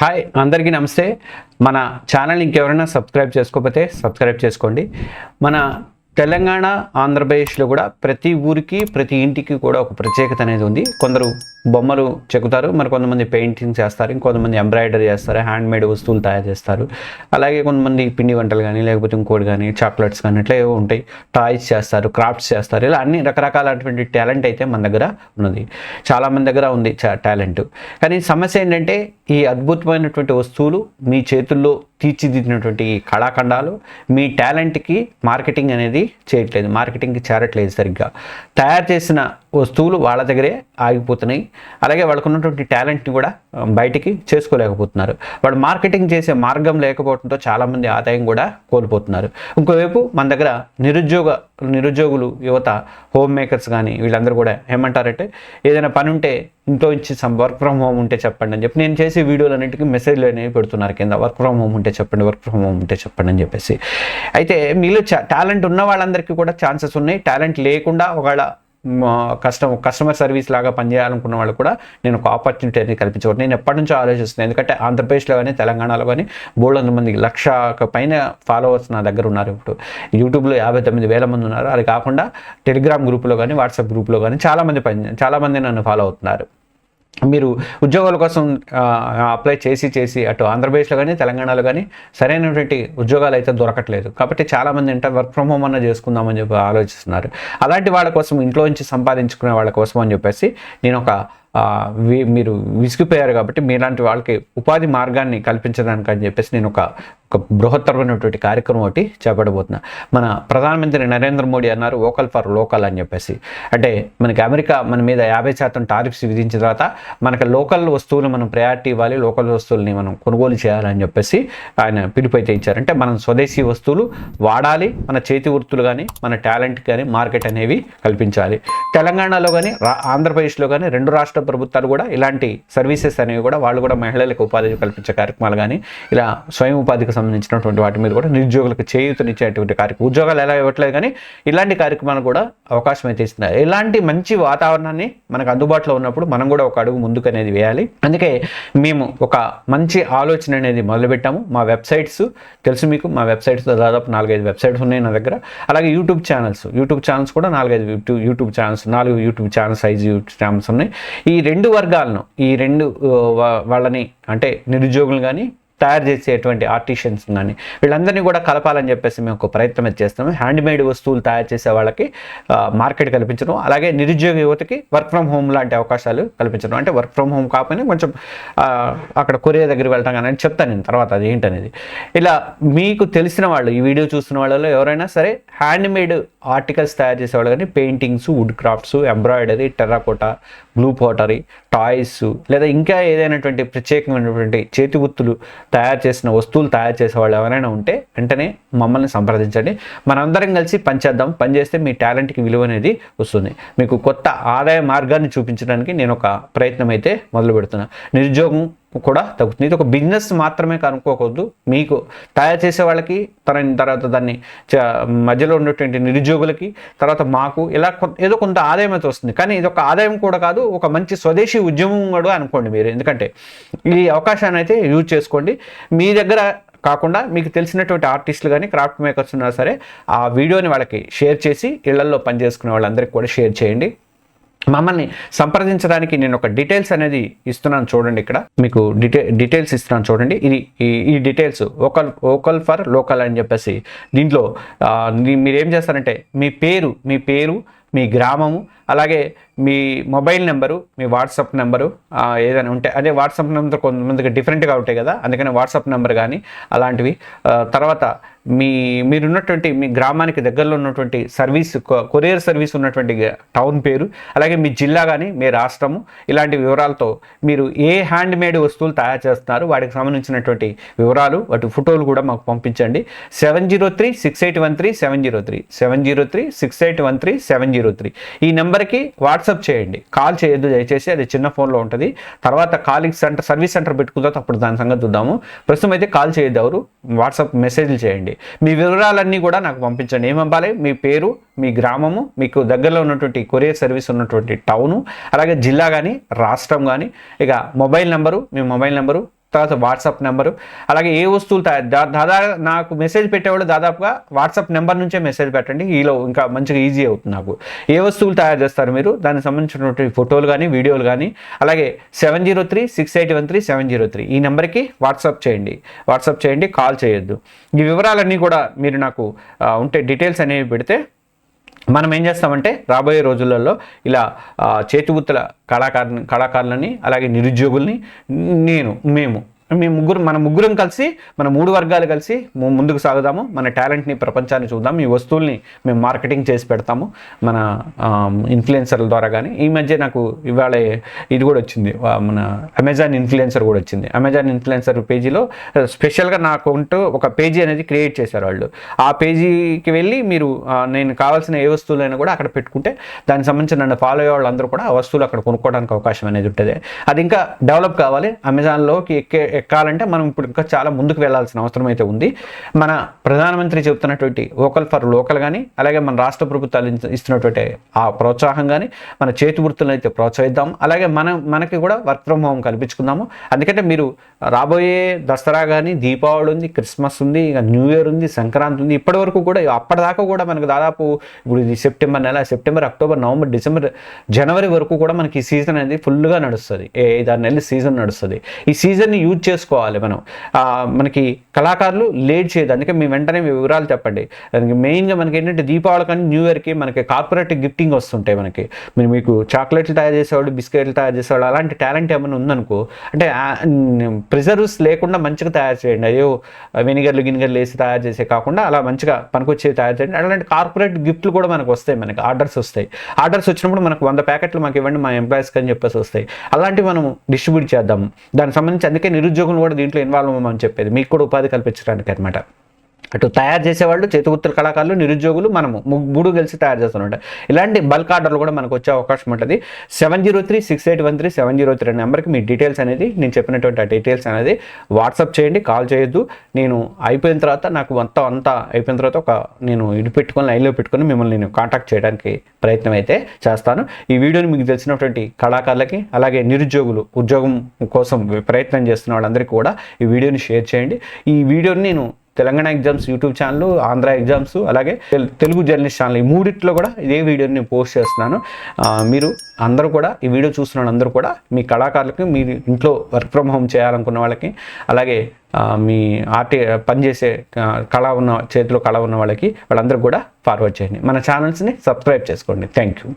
Hi అందరికీ నమస్తే. మన ఛానల్ ఇంకెవరైనా సబ్స్క్రైబ్ చేసుకోకపోతే సబ్స్క్రైబ్ చేసుకోండి. మన తెలంగాణ ఆంధ్రప్రదేశ్లో కూడా ప్రతి ఊరికి ప్రతి ఇంటికి కూడా ఒక ప్రత్యేకత అనేది ఉంది. కొందరు బొమ్మలు చెక్కుతారు. మరి కొంతమంది పెయింటింగ్ చేస్తారు. ఇంకొంతమంది ఎంబ్రాయిడరీ చేస్తారు. హ్యాండ్ మేడ్ వస్తువులు తయారు చేస్తారు. అలాగే కొంతమంది పిండి వంటలు కానీ లేకపోతే ఇంకోటి కానీ చాక్లెట్స్ కానీ ఇట్లా ఏవో ఉంటాయి. టాయ్స్ చేస్తారు క్రాఫ్ట్స్ చేస్తారు. ఇలా అన్ని రకరకాలైనటువంటి టాలెంట్ అయితే మన దగ్గర ఉన్నది. చాలామంది దగ్గర ఉంది టాలెంట్ కానీ సమస్య ఏంటంటే ఈ అద్భుతమైనటువంటి వస్తువులు మీ చేతుల్లో తీర్చిదిద్దినటువంటి కళాఖండాలు మీ టాలెంట్కి మార్కెటింగ్ అనేది చేయట్లేదు. మార్కెటింగ్కి చేరట్లేదు సరిగ్గా. తయారు చేసిన వస్తువులు వాళ్ళ దగ్గరే ఆగిపోతున్నాయి. అలాగే వాళ్ళకు ఉన్నటువంటి టాలెంట్ని కూడా బయటికి చేసుకోలేకపోతున్నారు. వాళ్ళు మార్కెటింగ్ చేసే మార్గం లేకపోవడంతో చాలామంది ఆదాయం కూడా కోల్పోతున్నారు. ఇంకోవైపు మన దగ్గర నిరుద్యోగ నిరుద్యోగులు యువత హోమ్ మేకర్స్ కానీ వీళ్ళందరూ కూడా ఏమంటారంటే ఏదైనా పని ఉంటే ఇంట్లో ఇచ్చి సమ్ వర్క్ ఫ్రమ్ హోమ్ ఉంటే చెప్పండి అని చెప్పి నేను చేసే వీడియోలన్నింటికి మెసేజ్లు అనేవి పెడుతున్నారు కింద. వర్క్ ఫ్రమ్ హోమ్ ఉంటే చెప్పండి వర్క్ ఫ్రమ్ హోమ్ ఉంటే చెప్పండి అని చెప్పేసి. అయితే మీలో టాలెంట్ ఉన్న వాళ్ళందరికీ కూడా ఛాన్సెస్ ఉన్నాయి. టాలెంట్ లేకుండా ఒకవేళ కస్టమర్ కస్టమర్ సర్వీస్ లాగా పనిచేయాలనుకున్న వాళ్ళు కూడా నేను ఒక ఆపర్చునిటీ అనేది కల్పించవచ్చు నేను ఎప్పటి నుంచో ఆలోచిస్తున్నాను ఎందుకంటే ఆంధ్రప్రదేశ్లో కానీ తెలంగాణలో కానీ బోల్డ్ మంది లక్ష పైన ఫాలోవర్స్ నా దగ్గర ఉన్నారు ఇప్పుడు. యూట్యూబ్లో యాభై తొమ్మిది వేల మంది ఉన్నారు. అది కాకుండా టెలిగ్రామ్ గ్రూప్లో కానీ వాట్సాప్ గ్రూప్లో కానీ చాలామంది పని చాలామంది నన్ను ఫాలో అవుతున్నారు. మీరు ఉద్యోగాల కోసం అప్లై చేసి చేసి అటు ఆంధ్రప్రదేశ్లో కానీ తెలంగాణలో కానీ సరైనటువంటి ఉద్యోగాలు అయితే దొరకట్లేదు. కాబట్టి చాలామంది ఏంటంటే వర్క్ ఫ్రమ్ హోమ్ అన్న చేసుకుందామని చెప్పి ఆలోచిస్తున్నారు. అలాంటి వాళ్ళ కోసం ఇంట్లో నుంచి సంపాదించుకునే వాళ్ళ కోసం అని చెప్పేసి నేను ఒక మీరు విసిగిపోయారు కాబట్టి మీలాంటి వాళ్ళకి ఉపాధి మార్గాన్ని కల్పించడానికి అని చెప్పేసి నేను ఒక ఒక బృహత్తరమైనటువంటి కార్యక్రమం ఒకటి చేపట్టబోతున్నా మన ప్రధానమంత్రి నరేంద్ర మోడీ అన్నారు ఓకల్ ఫర్ లోకల్ అని చెప్పేసి. అంటే మనకి అమెరికా మన మీద యాభై శాతం టారిఫ్స్ విధించిన తర్వాత మనకి లోకల్ వస్తువులు మనం ప్రయారిటీ ఇవ్వాలి లోకల్ వస్తువుల్ని మనం కొనుగోలు చేయాలని చెప్పేసి ఆయన పిలుపు అయితే ఇచ్చారంటే మనం స్వదేశీ వస్తువులు వాడాలి మన చేతి వృత్తులు కానీ మన టాలెంట్ కానీ మార్కెట్ అనేవి కల్పించాలి. తెలంగాణలో కానీ ఆంధ్రప్రదేశ్లో కానీ రెండు రాష్ట్ర ప్రభుత్వాలు కూడా ఇలాంటి సర్వీసెస్ అనేవి కూడా వాళ్ళు కూడా మహిళలకు ఉపాధి కల్పించే కార్యక్రమాలు కానీ ఇలా స్వయం ఉపాధికి సంబంధించినటువంటి వాటి మీద కూడా నిరుద్యోగులకు చేయూతనిచ్చేటువంటి కార్యక్రమం ఉద్యోగాలు ఎలా ఇవ్వట్లేదు కానీ ఇలాంటి కార్యక్రమాలు కూడా అవకాశం అయితే ఇస్తున్నారు ఇలాంటి మంచి వాతావరణాన్ని మనకు అందుబాటులో ఉన్నప్పుడు మనం కూడా ఒక అడుగు ముందుకు అనేది వేయాలి. అందుకే మేము ఒక మంచి ఆలోచన అనేది మొదలుపెట్టాము. మా వెబ్సైట్స్ తెలుసు మీకు మా వెబ్సైట్స్ దాదాపు నాలుగైదు వెబ్సైట్స్ ఉన్నాయి నా దగ్గర. అలాగే యూట్యూబ్ ఛానల్స్ యూట్యూబ్ ఛానల్స్ కూడా నాలుగైదు యూట్యూబ్ యూట్యూబ్ ఛానల్స్ నాలుగు యూట్యూబ్ ఛానల్స్ ఐదు యూట్యూబ్ ఛానల్స్ ఉన్నాయి. ఈ రెండు వర్గాలను ఈ రెండు వాళ్ళని అంటే నిరుద్యోగులు కానీ తయారు చేసేటువంటి ఆర్టిషియన్స్ కానీ వీళ్ళందరినీ కూడా కలపాలని చెప్పేసి మేము ఒక ప్రయత్నం చేస్తాము హ్యాండ్ మేడ్ వస్తువులు తయారు చేసే వాళ్ళకి మార్కెట్ కల్పించడం అలాగే నిరుద్యోగ యువతకి వర్క్ ఫ్రమ్ హోమ్ లాంటి అవకాశాలు కల్పించడం. అంటే వర్క్ ఫ్రమ్ హోమ్ కాకపోయినా కొంచెం అక్కడ కొరియర్ దగ్గరికి వెళ్తాం కానీ అని చెప్తాను నేను తర్వాత అది ఏంటనేది. ఇలా మీకు తెలిసిన వాళ్ళు ఈ వీడియో చూస్తున్న వాళ్ళలో ఎవరైనా సరే హ్యాండ్మేడ్ ఆర్టికల్స్ తయారు చేసేవాళ్ళు కానీ paintings wood crafts embroidery terracotta blue pottery toys లేదా ఇంకా ఏదైనటువంటి ప్రత్యేకమైనటువంటి చేతి గుర్తులు తయారు చేసిన వస్తువులు తయారు చేసే వాళ్ళు ఎవరైనా ఉంటే వెంటనే మమ్మల్ని సంప్రదించండి. మనందరం కలిసి పనిచేద్దాం పనిచేస్తే మీ టాలెంట్కి విలువ అనేది వస్తుంది. మీకు కొత్త ఆదాయ మార్గాన్ని చూపించడానికి నేను ఒక ప్రయత్నం అయితే మొదలు పెడుతున్నా నిరుద్యోగం కూడా తగ్గుతుంది. ఇది ఒక బిజినెస్ మాత్రమే కనుక్కోకూడదు. మీకు తయారు చేసే వాళ్ళకి తన తర్వాత దాన్ని చ- మధ్యలో ఉన్నటువంటి నిరుద్యోగులకి తర్వాత మాకు ఇలా కొ- ఏదో కొంత ఆదాయం అయితే వస్తుంది. కానీ ఇది ఒక ఆదాయం కూడా కాదు ఒక మంచి స్వదేశీ ఉద్యమం కూడా అనుకోండి మీరు. ఎందుకంటే ఈ అవకాశాన్ని అయితే యూజ్ చేసుకోండి. మీ దగ్గర కాకుండా మీకు తెలిసినటువంటి ఆర్టిస్టులు కానీ క్రాఫ్ట్ మేకర్స్ ఉన్నా సరే ఆ వీడియోని వాళ్ళకి షేర్ చేసి ఇళ్ళల్లో పనిచేసుకునే వాళ్ళందరికీ కూడా షేర్ చేయండి. మమ్మల్ని సంప్రదించడానికి నేను ఒక డీటెయిల్స్ అనేది ఇస్తున్నాను చూడండి ఇక్కడ. మీకు డీటె డీటెయిల్స్ ఇస్తున్నాను చూడండి. ఇది ఈ- ఈ details vocal vocal for local అని చెప్పేసి దీంట్లో మీరేం చేస్తారంటే మీ పేరు మీ పేరు మీ గ్రామము అలాగే మీ మొబైల్ నెంబరు మీ వాట్సాప్ నెంబరు ఏదైనా ఉంటే అదే వాట్సాప్ నెంబర్ కొంతమందికి డిఫరెంట్గా ఉంటాయి కదా అందుకని వాట్సాప్ నెంబర్ కానీ అలాంటివి. తర్వాత మీ మీరున్నటువంటి మీ గ్రామానికి దగ్గరలో ఉన్నటువంటి సర్వీస్ కొరియర్ సర్వీస్ ఉన్నటువంటి టౌన్ పేరు అలాగే మీ జిల్లా కానీ మీ రాష్ట్రము ఇలాంటి వివరాలతో మీరు ఏ హ్యాండ్ మేడ్ వస్తువులు తయారు చేస్తున్నారు వాటికి సంబంధించినటువంటి వివరాలు వాటి ఫోటోలు కూడా మాకు పంపించండి. Seven zero three six eight one three seven zero three. Seven zero three six eight one three seven zero three. ఈ నెంబర్కి వాట్సాప్ చేయండి. కాల్ చేయొద్దు దయచేసి అది చిన్న ఫోన్లో ఉంటుంది. తర్వాత కాలింగ్ సెంటర్ సర్వీస్ సెంటర్ పెట్టుకున్న తర్వాత అప్పుడు దాని సంగతి చూద్దాము. ప్రస్తుతం అయితే కాల్ చేయొద్దు ఎవరు వాట్సాప్ మెసేజ్లు చేయండి. మీ వివరాలన్నీ కూడా నాకు పంపించండి. ఏం పంపాలి? మీ పేరు మీ గ్రామము మీకు దగ్గరలో ఉన్నటువంటి కొరియర్ సర్వీస్ ఉన్నటువంటి టౌను అలాగే జిల్లా కానీ రాష్ట్రం కానీ ఇక మొబైల్ నెంబరు మీ మొబైల్ నెంబరు తర్వాత వాట్సాప్ నెంబరు. అలాగే ఏ వస్తువులు తయారు దాదాపు నాకు మెసేజ్ పెట్టేవాళ్ళు దాదాపుగా వాట్సాప్ నెంబర్ నుంచే మెసేజ్ పెట్టండి. ఈలో ఇంకా మంచిగా ఈజీ అవుతుంది నాకు. ఏ వస్తువులు తయారు చేస్తారు మీరు? దానికి సంబంధించినటువంటి ఫోటోలు కానీ వీడియోలు కానీ అలాగే seven zero three six eight one three seven zero three. ఈ నెంబర్కి వాట్సాప్ చేయండి. వాట్సాప్ చేయండి కాల్ చేయొద్దు. ఈ వివరాలన్నీ కూడా మీరు నాకు ఉంటే డీటెయిల్స్ అనేవి పెడితే మనం ఏం చేస్తామంటే రాబోయే రోజులలో ఇలా ఆ, చేతివృత్తుల కళాకారు కళాకారులని అలాగే నిరుద్యోగుల్ని నేను మేము మేము ముగ్గురు మన ముగ్గురం కలిసి మన మూడు వర్గాలు కలిసి ముందుకు సాగుదాము. మన టాలెంట్ని ప్రపంచాన్ని చూద్దాం. ఈ వస్తువుల్ని మేము మార్కెటింగ్ చేసి పెడతాము. మన ఇన్ఫ్లుయెన్సర్ల ద్వారా కానీ ఈ మధ్య నాకు ఇవాళ ఇది కూడా వచ్చింది. మన అమెజాన్ ఇన్ఫ్లుయెన్సర్ కూడా వచ్చింది. అమెజాన్ ఇన్ఫ్లుయెన్సర్ పేజీలో స్పెషల్గా నాకు ఉంటూ ఒక పేజీ అనేది క్రియేట్ చేశారు వాళ్ళు. ఆ పేజీకి వెళ్ళి మీరు నేను కావాల్సిన ఏ వస్తువులైనా కూడా అక్కడ పెట్టుకుంటే దానికి సంబంధించిన నన్ను ఫాలో అయ్యే వాళ్ళందరూ కూడా ఆ వస్తువులు అక్కడ కొనుక్కోవడానికి అవకాశం అనేది ఉంటుంది. అది ఇంకా డెవలప్ కావాలి. అమెజాన్లోకి ఎక్కే ఎక్కాలంటే మనం ఇప్పుడు ఇంకా చాలా ముందుకు వెళ్ళాల్సిన అవసరం అయితే ఉంది. మన ప్రధానమంత్రి చెబుతున్నటువంటి వోకల్ ఫర్ లోకల్ కానీ అలాగే మన రాష్ట్ర ప్రభుత్వాలు ఇస్తున్నటువంటి ఆ ప్రోత్సాహం కానీ మన చేతి వృత్తులను అయితే ప్రోత్సహిద్దాం అలాగే మనం మనకి కూడా వర్క్ ఫ్రమ్ హోమ్ కల్పించుకుందాము. అందుకంటే మీరు రాబోయే దసరా కానీ దీపావళి ఉంది క్రిస్మస్ ఉంది ఇక న్యూ ఇయర్ ఉంది సంక్రాంతి ఉంది ఇప్పటి వరకు కూడా అప్పటిదాకా కూడా మనకు దాదాపు ఇప్పుడు ఇది సెప్టెంబర్ నెల సెప్టెంబర్ అక్టోబర్ నవంబర్ డిసెంబర్ జనవరి వరకు కూడా మనకి ఈ సీజన్ అనేది ఫుల్గా నడుస్తుంది. ఏ ఐదారు నెలలు సీజన్ నడుస్తుంది. ఈ సీజన్ని యూజ్ చేసుకోవాలి మనం. మనకి కళాకారులు లేట్ చేయదు అందుకే మీ వెంటనే మీ వివరాలు చెప్పండి. దానికి మెయిన్గా మనకి ఏంటంటే దీపావళి కానీ న్యూ ఇయర్కి మనకి కార్పొరేట్ గిఫ్టింగ్ వస్తుంటాయి మనకి. మీరు మీకు చాక్లెట్లు తయారు చేసేవాళ్ళు బిస్కెట్లు తయారు చేసేవాళ్ళు అలాంటి టాలెంట్ ఏమైనా ఉందనుకో అంటే ప్రిజర్వ్స్ లేకుండా మంచిగా తయారు చేయండి. అయ్యో వెనిగర్లు గినిగర్లు వేసి తయారు చేసే కాకుండా అలా మంచిగా పనికొచ్చేవి తయారు చేయండి. అలాంటి కార్పొరేట్ గిఫ్ట్లు కూడా మనకు వస్తాయి మనకి. ఆర్డర్స్ వస్తాయి. ఆర్డర్స్ వచ్చినప్పుడు మనకు వంద ప్యాకెట్లు మాకు ఇవ్వండి మా ఎంప్లాయీస్కి అని చెప్పేసి వస్తాయి. అలాంటివి మనం డిస్ట్రిబ్యూట్ చేద్దాం. దానికి సంబంధించి అందుకే నిరుద్యోగులు కూడా దీంట్లో ఇన్వాల్వ్ అవ్వమని చెప్పేది. మీకు కూడా ఉపాధి కల్పించడానికి అనమాట అటు తయారు చేసేవాళ్ళు చేతిగుత్తుల కళాకారులు నిరుద్యోగులు మనము మూడు కలిసి తయారు చేస్తున్నట్టు ఇలాంటి బల్క్ ఆర్డర్లు కూడా మనకు వచ్చే అవకాశం ఉంటుంది. Seven zero three six eight one three seven zero three నెంబర్కి మీ డీటెయిల్స్ అనేది నేను చెప్పినటువంటి ఆ డీటెయిల్స్ అనేది వాట్సాప్ చేయండి కాల్ చేయొద్దు. నేను అయిపోయిన తర్వాత నాకు మొత్తం అంతా అయిపోయిన తర్వాత ఒక నేను ఇటు పెట్టుకొని లైన్లో పెట్టుకొని మిమ్మల్ని నేను కాంటాక్ట్ చేయడానికి ప్రయత్నం అయితే చేస్తాను. ఈ వీడియోని మీకు తెలిసినటువంటి కళాకారులకి అలాగే నిరుద్యోగులు ఉద్యోగం కోసం ప్రయత్నం చేస్తున్న వాళ్ళందరికీ కూడా ఈ వీడియోని షేర్ చేయండి. ఈ వీడియోని నేను Telangana exams YouTube channel Andhra exams అలాగే తెలుగు జర్నలిస్ట్ ఛానల్ ఈ మూడిట్లో కూడా ఇదే వీడియోని నేను పోస్ట్ చేస్తున్నాను. మీరు అందరూ కూడా ఈ వీడియో చూస్తున్న అందరూ కూడా మీ కళాకారులకి మీరు ఇంట్లో వర్క్ ఫ్రమ్ హోమ్ చేయాలనుకున్న వాళ్ళకి అలాగే మీ ఆర్టీ పనిచేసే కళ ఉన్న చేతిలో కళ ఉన్న వాళ్ళకి వాళ్ళందరూ కూడా ఫార్వర్డ్ చేయండి. మన ఛానల్స్ని సబ్స్క్రైబ్ చేసుకోండి. Thank you.